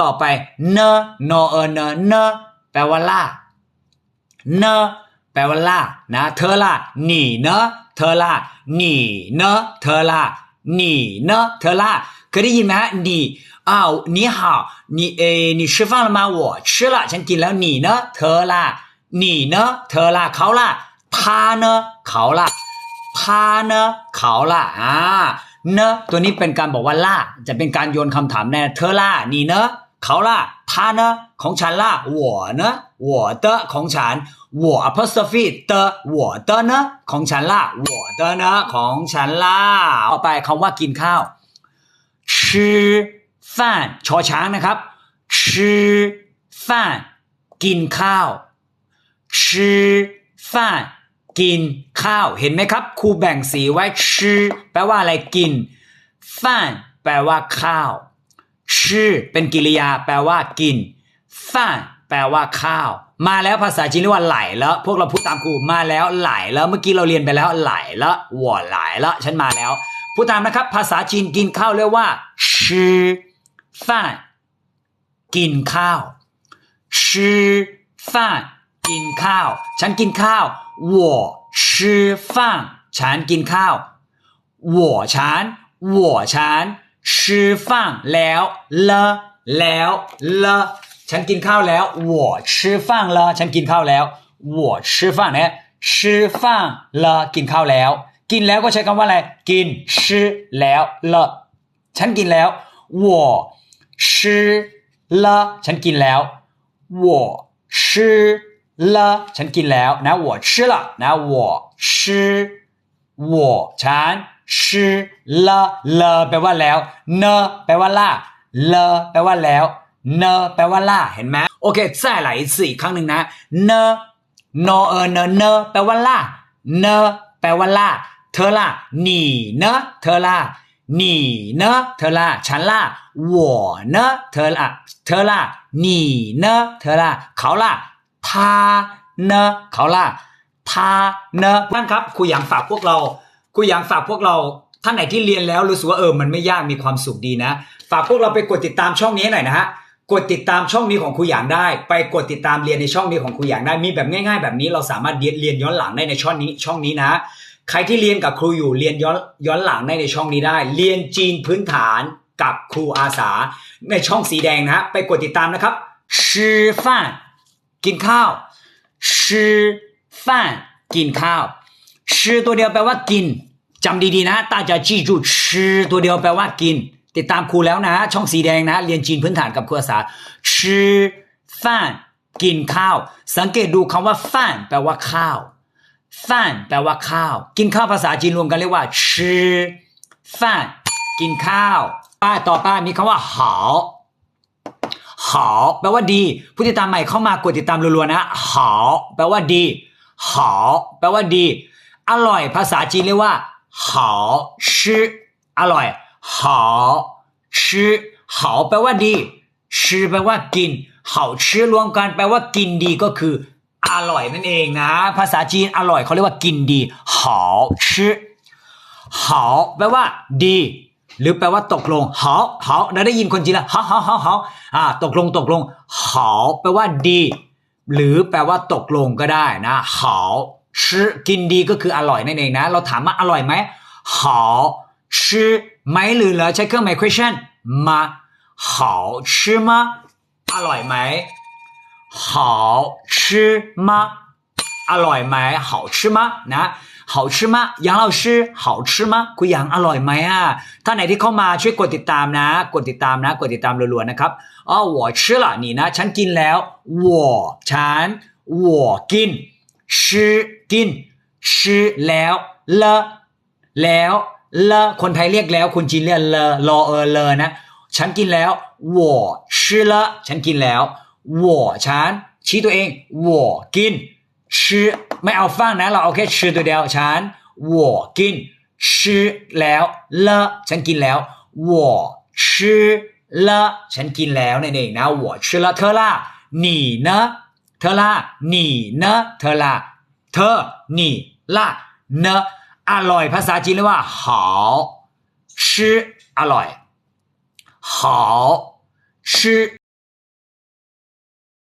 ต่อไปเนนอเออเนเนแปลว่าล่าเนแปลว่าล่านะเธอล่ะหนีเนอะเธอล่ะหนีเนอะเธอล่ะหนีเนอะเธอล่ะเคยได้ยินไหมฮะหนีอ้าว你好你เอ你吃饭了吗我吃了ฉันกินแล้วหนีเนอะเธอล่ะหนีเนอะเธอล่ะเขาล่ะ他呢เขาล่ะ他呢เขาล่ะอ่าเนอะตัวนี้เป็นการบอกว่าล่าจะเป็นการโยนคำถามแน่เธอล่ะหนีเนอะ เขาล่ะ他呢ของฉันล่ะ我呢我的ของฉัน我 apostrophe 的我的呢ของฉันล่ะ我的呢ของฉันล่ะต่อไปคำว่ากินข้าว吃饭ชอช้างนะครับ吃饭กินข้าว吃饭กินข้าวเห็นไหมครับครูแบ่งสีไว้吃แปลว่าอะไรกิน饭แปลว่าข้าว ชื่อเป็นกริยา แปลว่ากินฟ่านแปลว่าข้าว มาแล้วภาษาจีนเรียกว่าไหลแล้ว พวกเราพูดตามครูมาแล้วไหลแล้วเมื่อกี้เราเรียนไปแล้วไหลแล้วหัวไหลแล้วฉันมาแล้ว พูดตามนะครับ ภาษาจีนกินข้าวเรียกว่าชื่อฟ่านกินข้าวชื่อฟ่านกินข้าว ฉันกินข้าว我吃饭ฉันกินข้าว我ฉัน我ฉัน 吃饭แล้ว了แล้ว了ฉันกินข้าวแล้ว我吃饭了ฉันกินข้าวแล้ว我吃饭เนี่ย吃饭了กินข้าวแล้ว กินแล้วก็ใช้คำว่าอะไร กิน吃แล้ว了ฉันกินแล้ว我吃了ฉันกินแล้ว我吃了ฉันกินแล้วนะ我吃了นะ我吃我ฉัน 吃了了แปลว่าแล้วเนแปลว่าล่าเลแปลว่าแล้วเนแปลว่าล่าเห็นไหมโอเค再来一次อีกครั้งหนึ่งนะเนนอเออเนเนแปลว่าล่าเนแปลว่าล่าเธอล่ะหนีเนเธอล่ะหนีเนเธอล่ะฉันล่ะ我呢เธอล่ะเธอล่ะหนีเนเธอล่ะเขาล่ะ他呢เขาล่ะทาเนท่านครับครูหยางฝากพวกเรา กูอยากฝากพวกเราท่านไหนที่เรียนแล้วรู้สึกว่าเออมันไม่ยากมีความสุขดีนะ ฝากพวกเราไปกดติดตามช่องนี้หน่อยนะฮะกดติดตามช่องนี้ของครูหยางได้ ไปกดติดตามเรียนในช่องนี้ของครูหยางได้มีแบบง่ายๆ แบบนี้เราสามารถเรียนย้อนหลังได้ในช่องนี้ช่องนี้นะ ใครที่เรียนกับครูอยู่เรียนย้อนย้อนหลังได้ในช่องนี้ได้ เรียนจีนพื้นฐานกับครูอาสา ในช่องสีแดงนะฮะไปกดติดตามนะครับชื่อฟ้านกินข้าวชื่อฟานกินข้าวชื่อตัวเดียวแปลว่ากิน จำดีๆนะตาจะจี้จูชื่อตัวเดียวแปลว่ากิน ติดตามครูแล้วนะ ช่องสีแดงนะ เรียนจีนพื้นฐานกับครูภาษาชือฟานกินข้าว สังเกตดูคำว่าฟ่านแปลว่าข้าวฟ่านแปลว่าข้าว กินข้าวภาษาจีนรวมกันเรียกว่าชือฟานกินข้าว ป้าต่อป้ามีคำว่าหาหาแปลว่าดี ผู้ติดตามใหม่เข้ามากดติดตามรัวๆนะหาแปลว่าดีหาแปลว่าดี อร่อยภาษาจีนเรียกว่า 好吃ชื่อร่อยหาชื่อหาแปลว่าดีชื่อแปลว่ากิน好吃รวมกันแปลว่ากินดีก็คือ อร่อยนั่นเองนะ ภาษาจีนอร่อยเขาเรียกว่ากินดี好吃好แปลว่าดี หรือแปลว่าตกลงหาหาเราได้ยินคนจีนและหาหาหาหาอ่าตกลงตกลงหาแปลว่าดี หรือแปลว่าตกลงก็ได้นะหา 好吃กินดีก็คืออร่อยนั่นเองนะ เราถามว่าอร่อยไหม好吃ไหมหรือเหรอใช้เครื่องหมาย question มา好吃吗อร่อยไหม好吃吗อร่อยไหม好吃吗นะ好吃吗杨老师好吃吗คุณหยางอร่อยไหมอ่ะถ้าไหนที่เข้ามาช่วยกดติดตามนะ กดติดตามนะ กดติดตามรัวๆนะครับอ๋อ我吃了นี่นะ ฉันกินแล้ว我ฉัน我กิน 吃กิน吃แล้วเลแล้วเลคนไทยเรียกแล้วคนจีนเรียกเลรอเออเลนะ ฉันกินแล้ว我吃了ฉันกินแล้ว我ฉันชี้ตัวเอง我กิน吃ไม่เอาฟังนะ เราเอาแค่吃ตัวเดียวฉัน我กิน吃แล้ว了ฉันกินแล้ว我吃了ฉันกินแล้วนั่นเองนะ我吃了เธอล่ะ你呢 เธอล่ะ你呢เธอล่ะเธอ你ล่ะเนอร่อยภาษาจีนเรียกว่า好吃อร่อย好吃